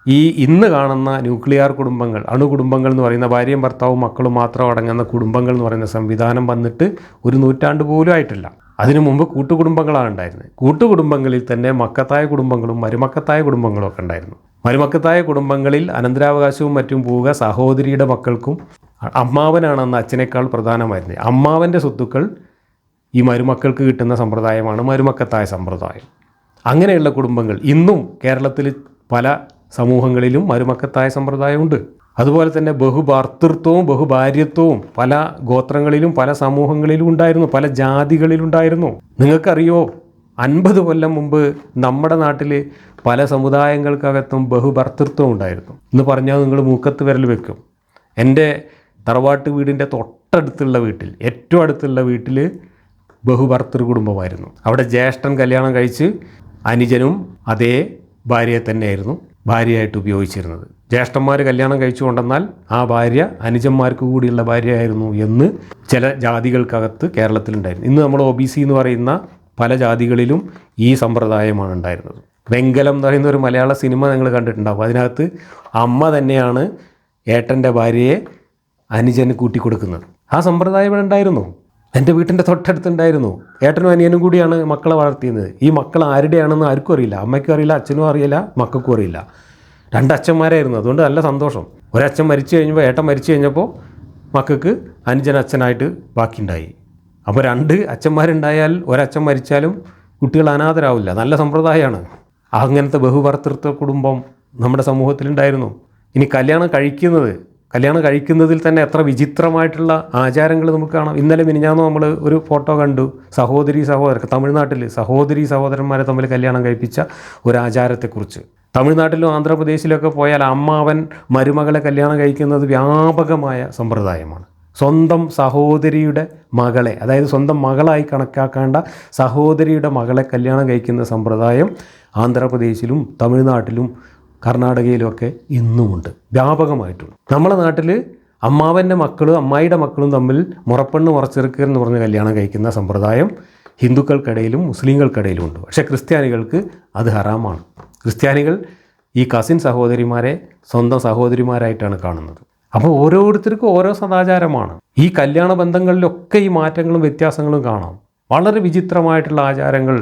ഈ ഇന്ന് കാണുന്ന ന്യൂക്ലിയർ കുടുംബങ്ങൾ അണുകുടുംബങ്ങൾ എന്ന് പറയുന്ന ഭാര്യയും ഭർത്താവും മക്കളും മാത്രം അടങ്ങുന്ന കുടുംബങ്ങൾ എന്ന് പറയുന്ന സംവിധാനം വന്നിട്ട് ഒരു നൂറ്റാണ്ട് പോലും ആയിട്ടില്ല. അതിനു മുമ്പ് കൂട്ടുകുടുംബങ്ങളാണ് ഉണ്ടായിരുന്നത്. കൂട്ടുകുടുംബങ്ങളിൽ തന്നെ മക്കത്തായ കുടുംബങ്ങളും മരുമക്കത്തായ കുടുംബങ്ങളും ഒക്കെ ഉണ്ടായിരുന്നു. മരുമക്കത്തായ കുടുംബങ്ങളിൽ അനന്തരാവകാശവും മറ്റും പോവുക സഹോദരിയുടെ മക്കൾക്കും അമ്മാവനാണ് അന്ന് അച്ഛനേക്കാൾ പ്രധാനമായിരുന്നത് അമ്മാവന്റെ സ്വത്തുക്കൾ ഈ മരുമക്കൾക്ക് കിട്ടുന്ന സമ്പ്രദായമാണ് മരുമക്കത്തായ സമ്പ്രദായം. അങ്ങനെയുള്ള കുടുംബങ്ങൾ ഇന്നും കേരളത്തിൽ പല സമൂഹങ്ങളിലും മരുമക്കത്തായ സമ്പ്രദായമുണ്ട്. അതുപോലെ തന്നെ ബഹുഭർത്തൃത്വവും ബഹുഭാര്യത്വവും പല ഗോത്രങ്ങളിലും പല സമൂഹങ്ങളിലും ഉണ്ടായിരുന്നു പല ജാതികളിലുണ്ടായിരുന്നു നിങ്ങൾക്കറിയോ അൻപത് കൊല്ലം മുമ്പ് നമ്മുടെ നാട്ടിൽ പല സമുദായങ്ങൾക്കകത്തും ബഹുഭർത്തൃത്വം ഉണ്ടായിരുന്നു. എന്ന് പറഞ്ഞാൽ നിങ്ങൾ മൂക്കത്ത് വിരൽ വെക്കും. എന്റെ തറവാട്ട് വീടിന്റെ തൊട്ടടുത്തുള്ള വീട്ടിൽ ഏറ്റവും അടുത്തുള്ള വീട്ടിൽ ബഹുഭർത്തൃ കുടുംബമായിരുന്നു. അവിടെ ജ്യേഷ്ഠൻ കല്യാണം കഴിച്ച് അനുജനും അതേ ഭാര്യയെ തന്നെയായിരുന്നു ഭാര്യയായിട്ട് ഉപയോഗിച്ചിരുന്നത്. ജ്യേഷ്ഠന്മാർ കല്യാണം കഴിച്ചു കൊണ്ടെന്നാൽ ആ ഭാര്യ അനുജന്മാർക്ക് കൂടിയുള്ള ഭാര്യയായിരുന്നു എന്ന് ചില ജാതികൾക്കകത്ത് കേരളത്തിലുണ്ടായിരുന്നു. ഇന്ന് നമ്മൾ ഒ ബി സി എന്ന് പറയുന്ന പല ജാതികളിലും ഈ സമ്പ്രദായമാണ് ഉണ്ടായിരുന്നത്. വെങ്കലം എന്ന് പറയുന്ന ഒരു മലയാള സിനിമ നിങ്ങൾ കണ്ടിട്ടുണ്ടാവും. അതിനകത്ത് അമ്മ തന്നെയാണ് ഏട്ടന്റെ ഭാര്യയെ അനുജന് കൂട്ടിക്കൊടുക്കുന്നത്. ആ സമ്പ്രദായം ഇവിടെ ഉണ്ടായിരുന്നു. എന്റെ വീട്ടിന്റെ തൊട്ടടുത്തുണ്ടായിരുന്നു. ഏട്ടനും അനിയനും കൂടിയാണ് മക്കളെ വളർത്തിയത് ഈ മക്കൾ ആരുടെയാണെന്ന് ആർക്കും അറിയില്ല. അമ്മയ്ക്കും അറിയില്ല അച്ഛനും അറിയില്ല മക്കൾക്കും അറിയില്ല. രണ്ട് അച്ഛന്മാരായിരുന്നു അതുകൊണ്ട് നല്ല സന്തോഷം. ഒരച്ഛൻ മരിച്ചു കഴിഞ്ഞപ്പോൾ ഏട്ടൻ മരിച്ചു കഴിഞ്ഞപ്പോൾ മക്കൾക്ക് അനുജൻ അച്ഛനായിട്ട് ബാക്കിയുണ്ടായി. അപ്പോൾ രണ്ട് അച്ഛന്മാരുണ്ടായാൽ ഒരച്ഛൻ മരിച്ചാലും കുട്ടികൾ അനാഥരാവില്ല. നല്ല സമ്പ്രദായമാണ് അങ്ങനത്തെ ബഹുഭർത്തൃത്വ കുടുംബം നമ്മുടെ സമൂഹത്തിലുണ്ടായിരുന്നു. ഇനി കല്യാണം കഴിക്കുന്നത് കല്യാണം കഴിക്കുന്നതിൽ തന്നെ എത്ര വിചിത്രമായിട്ടുള്ള ആചാരങ്ങൾ നമുക്ക് കാണാം. ഇന്നലെ മിനിഞ്ഞാന്ന് നമ്മൾ ഒരു ഫോട്ടോ കണ്ടു. സഹോദരി സഹോദരൻ തമിഴ്നാട്ടിൽ സഹോദരി സഹോദരന്മാരെ തമ്മിൽ കല്യാണം കഴിപ്പിച്ച ഒരു ആചാരത്തെക്കുറിച്ച് തമിഴ്നാട്ടിലും ആന്ധ്രാപ്രദേശിലൊക്കെ പോയാൽ അമ്മാവൻ മരുമകളെ കല്യാണം കഴിക്കുന്നത് വ്യാപകമായ സമ്പ്രദായമാണ്. സ്വന്തം സഹോദരിയുടെ മകളെ അതായത് സ്വന്തം മകളായി കണക്കാക്കേണ്ട സഹോദരിയുടെ മകളെ കല്യാണം കഴിക്കുന്ന സമ്പ്രദായം ആന്ധ്രാപ്രദേശിലും തമിഴ്നാട്ടിലും കർണാടകയിലുമൊക്കെ ഇന്നുമുണ്ട്. വ്യാപകമായിട്ടുണ്ട്. നമ്മുടെ നാട്ടിൽ അമ്മാവന്റെ മക്കളും അമ്മായിയുടെ മക്കളും തമ്മിൽ മുറപ്പെണ്ണ് മുറച്ചെറുക്കുക എന്ന് പറഞ്ഞ് കല്യാണം കഴിക്കുന്ന സമ്പ്രദായം ഹിന്ദുക്കൾക്കിടയിലും മുസ്ലിങ്ങൾക്കിടയിലും ഉണ്ട്. പക്ഷേ ക്രിസ്ത്യാനികൾക്ക് അത് ഹറാമാണ്. ക്രിസ്ത്യാനികൾ ഈ കസിൻ സഹോദരിമാരെ സ്വന്തം സഹോദരിമാരായിട്ടാണ് കാണുന്നത്. അപ്പോൾ ഓരോരുത്തർക്കും ഓരോ സദാചാരമാണ്. ഈ കല്യാണ ബന്ധങ്ങളിലൊക്കെ ഈ മാറ്റങ്ങളും വ്യത്യാസങ്ങളും കാണാം. വളരെ വിചിത്രമായിട്ടുള്ള ആചാരങ്ങൾ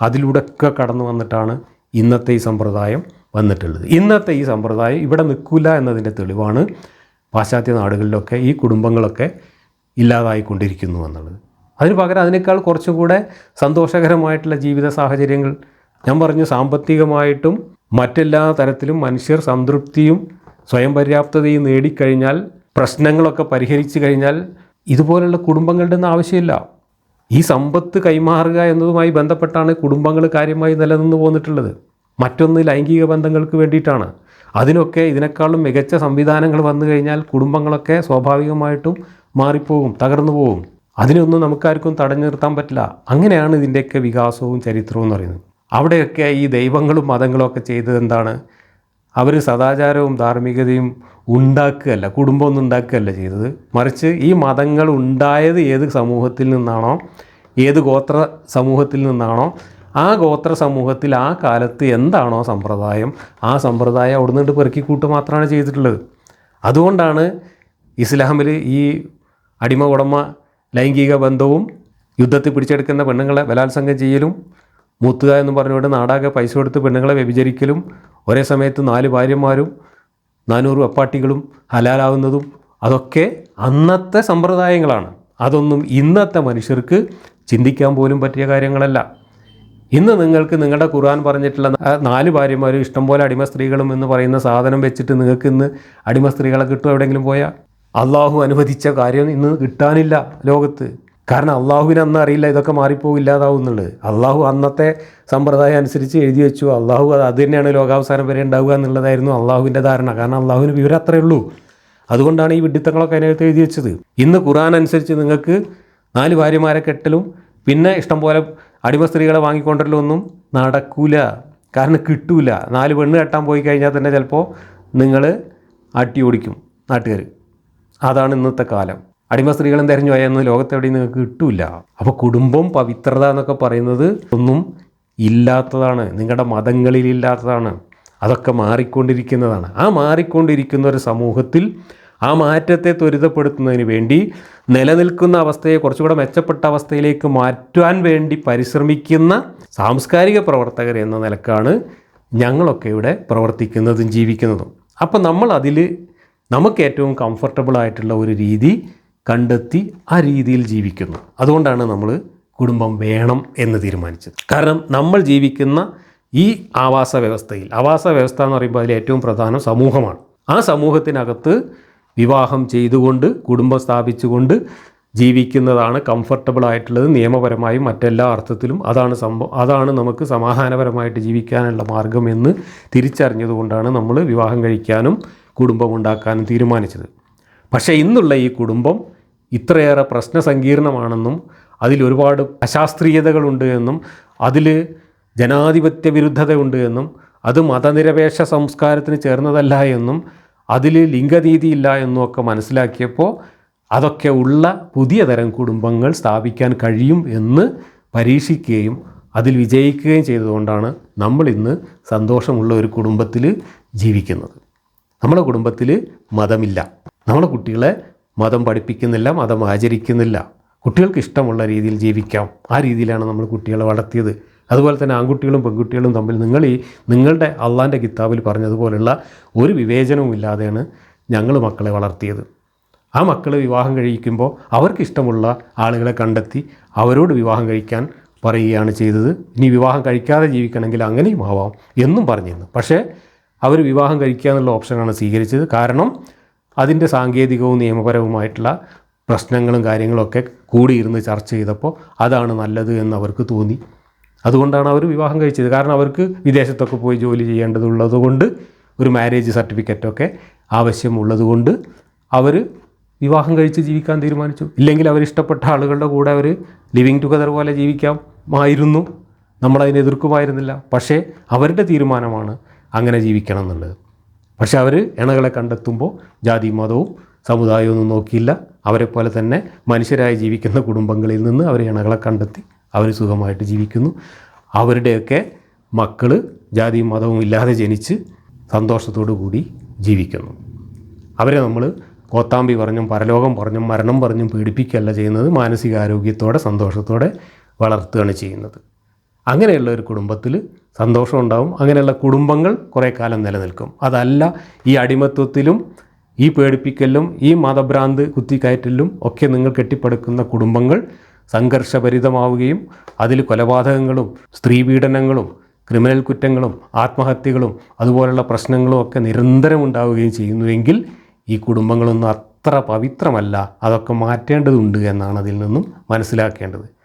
അതിലൂടെയൊക്കെ കടന്നു വന്നിട്ടാണ് ഇന്നത്തെ ഈ സമ്പ്രദായം വന്നിട്ടുള്ളത്. ഇന്നത്തെ ഈ സമ്പ്രദായം ഇവിടെ നിൽക്കില്ല എന്നതിന്റെ തെളിവാണ് പാശ്ചാത്യ നാടുകളിലൊക്കെ ഈ കുടുംബങ്ങളൊക്കെ ഇല്ലാതായിക്കൊണ്ടിരിക്കുന്നു എന്നുള്ളത്. അതിന് പകരം അതിനേക്കാൾ കുറച്ചും കൂടെ സന്തോഷകരമായിട്ടുള്ള ജീവിത സാഹചര്യങ്ങൾ ഞാൻ പറഞ്ഞു സാമ്പത്തികമായിട്ടും മറ്റെല്ലാ തരത്തിലും മനുഷ്യർ സംതൃപ്തിയും സ്വയം പര്യാപ്തതയും നേടിക്കഴിഞ്ഞാൽ പ്രശ്നങ്ങളൊക്കെ പരിഹരിച്ചു കഴിഞ്ഞാൽ ഇതുപോലുള്ള കുടുംബങ്ങളുടെ ഒന്നും ആവശ്യമില്ല. ഈ സമ്പത്ത് കൈമാറുക എന്നതുമായി ബന്ധപ്പെട്ടാണ് കുടുംബങ്ങൾ കാര്യമായി നിലനിന്ന് പോന്നിട്ടുള്ളത്. മറ്റൊന്ന് ലൈംഗിക ബന്ധങ്ങൾക്ക് വേണ്ടിയിട്ടാണ്. അതിനൊക്കെ ഇതിനേക്കാളും മികച്ച സംവിധാനങ്ങൾ വന്നു കഴിഞ്ഞാൽ കുടുംബങ്ങളൊക്കെ സ്വാഭാവികമായിട്ടും മാറിപ്പോകും തകർന്നു പോകും അതിനൊന്നും നമുക്കാർക്കും തടഞ്ഞു നിർത്താൻ പറ്റില്ല. അങ്ങനെയാണ് ഇതിന്റെയൊക്കെ വികാസവും ചരിത്രവും എന്ന് പറയുന്നത്. അവിടെയൊക്കെ ഈ ദൈവങ്ങളും മതങ്ങളും ഒക്കെ ചെയ്തത് എന്താണ്? അവർ സദാചാരവും ധാർമ്മികതയും ഉണ്ടാക്കുകയല്ല കുടുംബമൊന്നും ഉണ്ടാക്കുകയല്ല ചെയ്തത്. മറിച്ച് ഈ മതങ്ങൾ ഉണ്ടായത് ഏത് സമൂഹത്തിൽ നിന്നാണോ ഏത് ഗോത്ര സമൂഹത്തിൽ നിന്നാണോ ആ ഗോത്ര സമൂഹത്തിൽ ആ കാലത്ത് എന്താണോ സമ്പ്രദായം ആ സമ്പ്രദായം അവിടെ നിന്നിട്ട് പെറുക്കിക്കൂട്ട് മാത്രമാണ് ചെയ്തിട്ടുള്ളത്. അതുകൊണ്ടാണ് ഇസ്ലാമിൽ ഈ അടിമ ഉടമ ലൈംഗിക ബന്ധവും യുദ്ധത്തിൽ പിടിച്ചെടുക്കുന്ന പെണ്ണുങ്ങളെ ബലാത്സംഗം ചെയ്യലും മൂത്തുക എന്ന് പറഞ്ഞുകൊണ്ട് നാടാകെ പൈസ കൊടുത്ത് പെണ്ണുങ്ങളെ വ്യഭിചരിക്കലും ഒരേ സമയത്ത് നാല് ഭാര്യമാരും നാനൂറ് അപ്പാട്ടികളും ഹലാലാവുന്നതും അതൊക്കെ അന്നത്തെ സമ്പ്രദായങ്ങളാണ്. അതൊന്നും ഇന്നത്തെ മനുഷ്യർക്ക് ചിന്തിക്കാൻ പോലും പറ്റിയ കാര്യങ്ങളല്ല. ഇന്ന് നിങ്ങൾക്ക് നിങ്ങളുടെ ഖുർആൻ പറഞ്ഞിട്ടുള്ള നാല് ഭാര്യമാരും ഇഷ്ടംപോലെ അടിമ സ്ത്രീകളും എന്ന് പറയുന്ന സാധനം വെച്ചിട്ട് നിങ്ങൾക്ക് ഇന്ന് അടിമ സ്ത്രീകളെ കിട്ടും എവിടെയെങ്കിലും പോയാൽ അള്ളാഹു അനുവദിച്ച കാര്യം ഇന്ന് കിട്ടാനില്ല ലോകത്ത്. കാരണം അള്ളാഹുവിന് അന്ന് അറിയില്ല ഇതൊക്കെ മാറിപ്പോകും ഇല്ലാതാവുന്നുള്ളത് അള്ളാഹു അന്നത്തെ സമ്പ്രദായം അനുസരിച്ച് എഴുതി വെച്ചു. അള്ളാഹു അത് അത് തന്നെയാണ് ലോകാവസാനം വരെ ഉണ്ടാവുക എന്നുള്ളതായിരുന്നു അള്ളാഹുവിന്റെ ധാരണ. കാരണം അള്ളാഹുവിന് വിവരം അത്രയേ ഉള്ളൂ. അതുകൊണ്ടാണ് ഈ വിഡിത്തങ്ങളൊക്കെ അതിനകത്ത് എഴുതി വെച്ചത്. ഇന്ന് ഖുറാൻ അനുസരിച്ച് നിങ്ങൾക്ക് നാല് ഭാര്യമാരെ കെട്ടലും പിന്നെ ഇഷ്ടംപോലെ അടിമ സ്ത്രീകളെ വാങ്ങിക്കൊണ്ടരലൊന്നും നടക്കൂല. കാരണം കിട്ടൂല. നാല് പെണ്ണ് കെട്ടാൻ പോയി കഴിഞ്ഞാൽ തന്നെ ചിലപ്പോൾ നിങ്ങൾ അട്ടി ഓടിക്കും നാട്ടുകാർ. അതാണ് ഇന്നത്തെ കാലം. അടിമ സ്ത്രീകളും തെരഞ്ഞു പോയെന്ന് ലോകത്തെവിടെയും നിങ്ങൾക്ക് കിട്ടൂല. അപ്പോൾ കുടുംബം പവിത്രത എന്നൊക്കെ പറയുന്നത് ഒന്നും ഇല്ലാത്തതാണ്. നിങ്ങളുടെ മതങ്ങളിൽ ഇല്ലാത്തതാണ്. അതൊക്കെ മാറിക്കൊണ്ടിരിക്കുന്നതാണ്. ആ മാറിക്കൊണ്ടിരിക്കുന്ന ഒരു സമൂഹത്തിൽ ആ മാറ്റത്തെ ത്വരിതപ്പെടുത്തുന്നതിന് വേണ്ടി നിലനിൽക്കുന്ന അവസ്ഥയെ കുറച്ചുകൂടെ മെച്ചപ്പെട്ട അവസ്ഥയിലേക്ക് മാറ്റാൻ വേണ്ടി പരിശ്രമിക്കുന്ന സാംസ്കാരിക പ്രവർത്തകർ എന്ന നിലക്കാണ് ഞങ്ങളൊക്കെ ഇവിടെ പ്രവർത്തിക്കുന്നതും ജീവിക്കുന്നതും. അപ്പം നമ്മൾ അതിൽ നമുക്ക് ഏറ്റവും കംഫർട്ടബിൾ ആയിട്ടുള്ള ഒരു രീതി കണ്ടെത്തി ആ രീതിയിൽ ജീവിക്കുന്നു. അതുകൊണ്ടാണ് നമ്മൾ കുടുംബം വേണം എന്ന് തീരുമാനിച്ചത്. കാരണം നമ്മൾ ജീവിക്കുന്ന ഈ ആവാസ വ്യവസ്ഥയിൽ ആവാസ വ്യവസ്ഥ എന്ന് പറയുമ്പോൾ അതിൽ ഏറ്റവും പ്രധാനം സമൂഹമാണ്. ആ സമൂഹത്തിനകത്ത് വിവാഹം ചെയ്തുകൊണ്ട് കുടുംബം സ്ഥാപിച്ചുകൊണ്ട് ജീവിക്കുന്നതാണ് കംഫർട്ടബിൾ ആയിട്ടുള്ളത് നിയമപരമായും മറ്റെല്ലാ അർത്ഥത്തിലും അതാണ് സംഭവം അതാണ് നമുക്ക് സമാധാനപരമായിട്ട് ജീവിക്കാനുള്ള മാർഗം എന്ന് തിരിച്ചറിഞ്ഞതുകൊണ്ടാണ് നമ്മൾ വിവാഹം കഴിക്കാനും കുടുംബം ഉണ്ടാക്കാനും തീരുമാനിച്ചത്. പക്ഷേ ഇന്നുള്ള ഈ കുടുംബം ഇത്രയേറെ പ്രശ്നസങ്കീർണമാണെന്നും അതിൽ ഒരുപാട് അശാസ്ത്രീയതകളുണ്ട് എന്നും അതിൽ ജനാധിപത്യ വിരുദ്ധതയുണ്ട് എന്നും അത് മതനിരപേക്ഷ സംസ്കാരത്തിന് ചേർന്നതല്ല എന്നും അതിൽ ലിംഗനീതിയില്ല എന്നും ഒക്കെ മനസ്സിലാക്കിയപ്പോൾ അതൊക്കെ ഉള്ള പുതിയ തരം കുടുംബങ്ങൾ സ്ഥാപിക്കാൻ കഴിയും എന്ന് പരീക്ഷിക്കുകയും അതിൽ വിജയിക്കുകയും ചെയ്തതുകൊണ്ടാണ് നമ്മൾ ഇന്ന് സന്തോഷമുള്ള ഒരു കുടുംബത്തിൽ ജീവിക്കുന്നത്. നമ്മുടെ കുടുംബത്തിൽ മതമില്ല. നമ്മുടെ കുട്ടികളെ മതം പഠിപ്പിക്കുന്നില്ല മതം ആചരിക്കുന്നില്ല. കുട്ടികൾക്ക് ഇഷ്ടമുള്ള രീതിയിൽ ജീവിക്കാം. ആ രീതിയിലാണ് നമ്മൾ കുട്ടികളെ വളർത്തിയത്. അതുപോലെ തന്നെ ആൺകുട്ടികളും പെൺകുട്ടികളും തമ്മിൽ നിങ്ങൾ ഈ നിങ്ങളുടെ അള്ളാന്റെ കിതാബിൽ പറഞ്ഞതുപോലുള്ള ഒരു വിവേചനവും ഇല്ലാതെയാണ് ഞങ്ങൾ മക്കളെ വളർത്തിയത്. ആ മക്കൾ വിവാഹം കഴിക്കുമ്പോൾ അവർക്ക് ഇഷ്ടമുള്ള ആളുകളെ കണ്ടെത്തി അവരോട് വിവാഹം കഴിക്കാൻ പറയുകയാണ് ചെയ്തത്. ഇനി വിവാഹം കഴിക്കാതെ ജീവിക്കണമെങ്കിൽ അങ്ങനെയും ആവാം എന്നും പറഞ്ഞിരുന്നു. പക്ഷേ അവർ വിവാഹം കഴിക്കുക എന്നുള്ള ഓപ്ഷനാണ് സ്വീകരിച്ചത്. കാരണം അതിന്റെ സാങ്കേതികവും നിയമപരവുമായിട്ടുള്ള പ്രശ്നങ്ങളും കാര്യങ്ങളൊക്കെ കൂടിയിരുന്ന് ചർച്ച ചെയ്തപ്പോൾ അതാണ് നല്ലത് എന്ന് അവർക്ക് തോന്നി. അതുകൊണ്ടാണ് അവർ വിവാഹം കഴിച്ചത്. കാരണം അവർക്ക് വിദേശത്തൊക്കെ പോയി ജോലി ചെയ്യേണ്ടതുള്ളത് കൊണ്ട് ഒരു മാരേജ് സർട്ടിഫിക്കറ്റൊക്കെ ആവശ്യമുള്ളത് അവർ വിവാഹം കഴിച്ച് ജീവിക്കാൻ തീരുമാനിച്ചു. ഇല്ലെങ്കിൽ അവർ ഇഷ്ടപ്പെട്ട ആളുകളുടെ കൂടെ അവർ ലിവിങ് ടുഗദർ പോലെ ജീവിക്കാമായിരുന്നു. നമ്മളതിനെ എതിർക്കുമായിരുന്നില്ല. പക്ഷേ അവരുടെ തീരുമാനമാണ് അങ്ങനെ ജീവിക്കണം എന്നുള്ളത്. പക്ഷെ അവർ ഇണകളെ കണ്ടെത്തുമ്പോൾ ജാതി മതവും സമുദായവും നോക്കിയില്ല. അവരെ പോലെ തന്നെ മനുഷ്യരായി ജീവിക്കുന്ന കുടുംബങ്ങളിൽ നിന്ന് അവർ ഇണകളെ കണ്ടെത്തി അവർ സുഖമായിട്ട് ജീവിക്കുന്നു. അവരുടെയൊക്കെ മക്കൾ ജാതിയും മതവും ഇല്ലാതെ ജനിച്ച് സന്തോഷത്തോടു കൂടി ജീവിക്കുന്നു. അവരെ നമ്മൾ കോത്താമ്പി പറഞ്ഞും പരലോകം പറഞ്ഞും മരണം പറഞ്ഞും പീഡിപ്പിക്കുകയല്ല ചെയ്യുന്നത്. മാനസികാരോഗ്യത്തോടെ സന്തോഷത്തോടെ വളർത്തുകയാണ് ചെയ്യുന്നത്. അങ്ങനെയുള്ള ഒരു കുടുംബത്തിൽ സന്തോഷം ഉണ്ടാവും. അങ്ങനെയുള്ള കുടുംബങ്ങൾ കുറേ കാലം നിലനിൽക്കും. അതല്ല ഈ അടിമത്വത്തിലും ഈ പേടിപ്പിക്കലിലും ഈ മതഭ്രാന്ത് കുത്തിക്കയറ്റലിലും ഒക്കെ നിങ്ങൾ കെട്ടിപ്പടുക്കുന്ന കുടുംബങ്ങൾ സംഘർഷഭരിതമാവുകയും അതിൽ കൊലപാതകങ്ങളും സ്ത്രീപീഡനങ്ങളും ക്രിമിനൽ കുറ്റങ്ങളും ആത്മഹത്യകളും അതുപോലുള്ള പ്രശ്നങ്ങളും ഒക്കെ നിരന്തരം ഉണ്ടാവുകയും ചെയ്യുന്നുവെങ്കിൽ ഈ കുടുംബങ്ങളൊന്നും അത്ര പവിത്രമല്ല. അതൊക്കെ മാറ്റേണ്ടതുണ്ട് എന്നാണ് അതിൽ നിന്നും മനസ്സിലാക്കേണ്ടത്.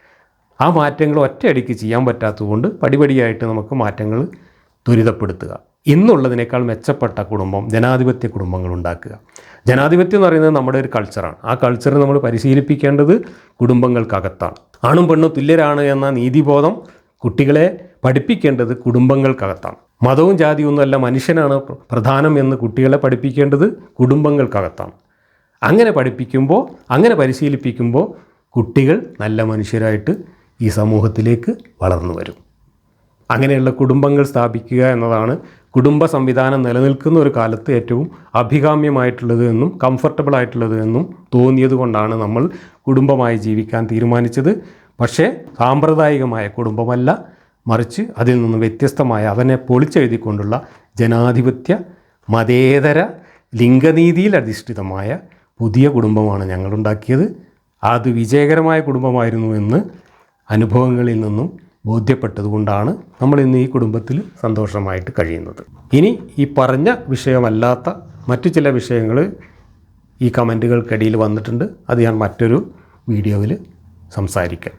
ആ മാറ്റങ്ങൾ ഒറ്റയടിക്ക് ചെയ്യാൻ പറ്റാത്തതുകൊണ്ട് പടിപടിയായിട്ട് നമുക്ക് മാറ്റങ്ങൾ ത്വരിതപ്പെടുത്തുക. ഇന്നുള്ളതിനേക്കാൾ മെച്ചപ്പെട്ട കുടുംബം ജനാധിപത്യ കുടുംബങ്ങൾ ഉണ്ടാക്കുക. ജനാധിപത്യം എന്ന് പറയുന്നത് നമ്മുടെ ഒരു കൾച്ചറാണ് ആ കൾച്ചർ നമ്മൾ പരിശീലിപ്പിക്കേണ്ടത് കുടുംബങ്ങൾക്കകത്താണ്. ആണും പെണ്ണും തുല്യരാണ് എന്ന നീതിബോധം കുട്ടികളെ പഠിപ്പിക്കേണ്ടത് കുടുംബങ്ങൾക്കകത്താണ്. മതവും ജാതിയും ഒന്നുമല്ല മനുഷ്യനാണ് പ്ര- പ്രധാനം എന്ന് കുട്ടികളെ പഠിപ്പിക്കേണ്ടത് കുടുംബങ്ങൾക്കകത്താണ്. അങ്ങനെ പഠിപ്പിക്കുമ്പോൾ അങ്ങനെ പരിശീലിപ്പിക്കുമ്പോൾ കുട്ടികൾ നല്ല മനുഷ്യരായിട്ട് ഈ സമൂഹത്തിലേക്ക് വളർന്നു വരും. അങ്ങനെയുള്ള കുടുംബങ്ങൾ സ്ഥാപിക്കുക എന്നതാണ് കുടുംബ സംവിധാനം നിലനിൽക്കുന്ന ഒരു കാലത്ത് ഏറ്റവും അഭികാമ്യമായിട്ടുള്ളത് എന്നും കംഫർട്ടബിൾ ആയിട്ടുള്ളത് എന്നും തോന്നിയത് കൊണ്ടാണ് നമ്മൾ കുടുംബമായി ജീവിക്കാൻ തീരുമാനിച്ചത്. പക്ഷേ സാമ്പ്രദായികമായ കുടുംബമല്ല മറിച്ച് അതിൽ നിന്ന് വ്യത്യസ്തമായ അതിനെ പൊളിച്ചെഴുതിക്കൊണ്ടുള്ള ജനാധിപത്യ മതേതര ലിംഗനീതിയിൽ അധിഷ്ഠിതമായ പുതിയ കുടുംബമാണ് ഞങ്ങളുണ്ടാക്കിയത്. അത് വിജയകരമായ കുടുംബമായിരുന്നു എന്ന് അനുഭവങ്ങളിൽ നിന്നും ബോധ്യപ്പെട്ടതുകൊണ്ടാണ് നമ്മൾ ഇന്ന് ഈ കുടുംബത്തിൽ സന്തോഷമായിട്ട് കഴിയുന്നത്. ഇനി ഈ പറഞ്ഞ വിഷയമല്ലാത്ത മറ്റു ചില വിഷയങ്ങൾ ഈ കമന്റുകൾക്കിടയിൽ വന്നിട്ടുണ്ട്. അത് ഞാൻ മറ്റൊരു വീഡിയോയിൽ സംസാരിക്കാം.